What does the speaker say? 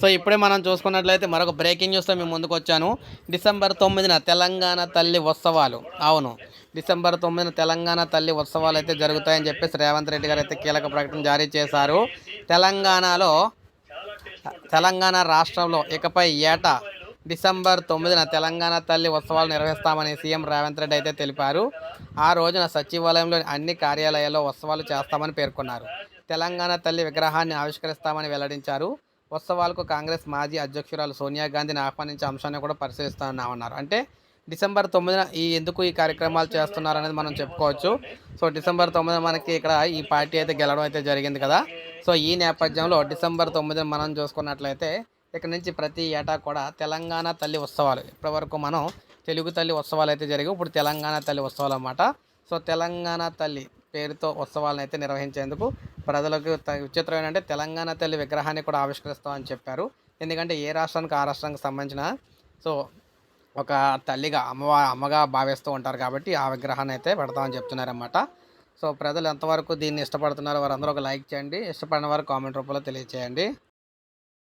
So ఇప్పుడే మనం చూసుకున్నట్లయితే మరొక బ్రేకింగ్ న్యూస్తో మేము ముందుకు వచ్చాను డిసెంబర్ తొమ్మిదిన తెలంగాణ తల్లి ఉత్సవాలు. అవును. డిసెంబర్ తొమ్మిదిన తెలంగాణ తల్లి ఉత్సవాలు అయితే జరుగుతాయని చెప్పేసి రేవంత్ రెడ్డి గారు అయితే కీలక ప్రకటన జారీ చేశారు. తెలంగాణలో తెలంగాణ రాష్ట్రంలో ఇకపై ఏటా డిసెంబర్ తొమ్మిదిన తెలంగాణ తల్లి ఉత్సవాలు నిర్వహిస్తామని సీఎం రేవంత్ రెడ్డి అయితే తెలిపారు. ఆ రోజున సచివాలయంలోని అన్ని కార్యాలయాల్లో ఉత్సవాలు చేస్తామని పేర్కొన్నారు. తెలంగాణ తల్లి విగ్రహాన్ని ఆవిష్కరిస్తామని వెల్లడించారు. ఉత్సవాలకు కాంగ్రెస్ మాజీ అధ్యక్షురాలు సోనియా గాంధీని ఆహ్వానించే అంశాన్ని కూడా పరిశీలిస్తున్నామన్నారు అంటే డిసెంబర్ తొమ్మిదిన ఈ ఎందుకు ఈ కార్యక్రమాలు చేస్తున్నారు అనేది మనం చెప్పుకోవచ్చు. సో డిసెంబర్ తొమ్మిదిన మనకి ఇక్కడ ఈ పార్టీ అయితే గెలవడం అయితే జరిగింది కదా. సో ఈ నేపథ్యంలో డిసెంబర్ తొమ్మిదిన మనం చూసుకున్నట్లయితే ఇక్కడ నుంచి ప్రతి ఏటా కూడా తెలంగాణ తల్లి ఉత్సవాలు. ఇప్పటివరకు మనం తెలుగు తల్లి ఉత్సవాలు అయితే జరిగాయి. ఇప్పుడు తెలంగాణ తల్లి ఉత్సవాలు అన్నమాట. సో తెలంగాణ తల్లి పేరుతో ఉత్సవాలను అయితే నిర్వహించేందుకు ప్రజలకు త- విచిత్రం ఏంటంటే తెలంగాణ తల్లి విగ్రహాన్ని కూడా ఆవిష్కరిస్తామని చెప్పారు. ఎందుకంటే ఏ రాష్ట్రానికి ఆ రాష్ట్రానికి సంబంధించిన సో ఒక తల్లిగా అమ్మవా అమ్మగా భావిస్తూ ఉంటారు కాబట్టి ఆ విగ్రహాన్ని అయితే పెడతామని చెప్తున్నారన్నమాట. సో ప్రజలు ఎంతవరకు దీన్ని ఇష్టపడుతున్నారో వారందరూ ఒక లైక్ చేయండి. ఇష్టపడిన వారు కామెంట్ రూపంలో తెలియజేయండి